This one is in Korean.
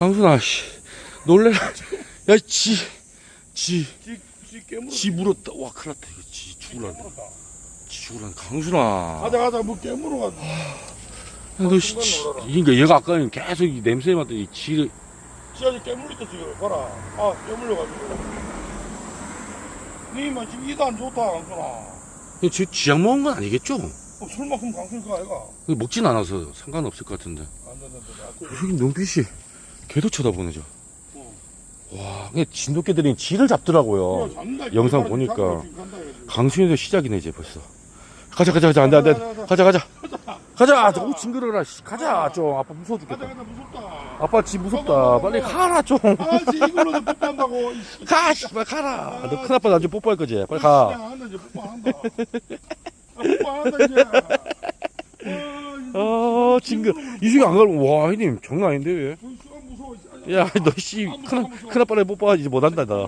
강순아, 씨. 놀래라. 야, 지, 지, 지, 지 깨물어. 지 물었다. 와, 큰일 났다. 이거 지 죽을란다. 지 죽을란다. 강순아. 가자 가자 뭐 깨물어 가지고. 너, 씨, 지, 그러니까 얘가 아까는 계속 이 냄새 맡더니 이 지를, 지하지 깨물어 있다 지금 봐라. 아 깨물려 가지고. 니만 지금 이도 안 좋다 강순아. 지, 지약 먹은 건 아니겠죠? 어, 술 먹으면 강순이가 아이가. 먹진 않아서 상관없을 것 같은데. 안돼안돼 여기 눈빛이 걔도 쳐다보네, 저. 어. 와, 근데 진돗개들이 지를 잡더라고요. 영상 보니까. 강수인도 시작이네, 이제 벌써. 가자, 가자, 가자. 안 돼, 안 돼. 가자, 가자. 가자. 저 징그러라. 씨. 가자, 좀. 아빠 무서워 죽겠다. 아빠 지 무섭다. 빨리 가라, 좀. 아지 이걸로 도 뽀뽀한다고. 가, 씨발, 가라. 너 큰아빠 나중에 뽀뽀할 거지? 빨리 가. 한다 이제 뽀뽀한다. 아, 뽀뽀한다 이제. 어, 징그러. 이 중에 안 가면, 와, 형님, 장난 아닌데, 왜? 야, 너, 씨, 큰, 큰아빠랑 뽀뽀하지 못한다, 나.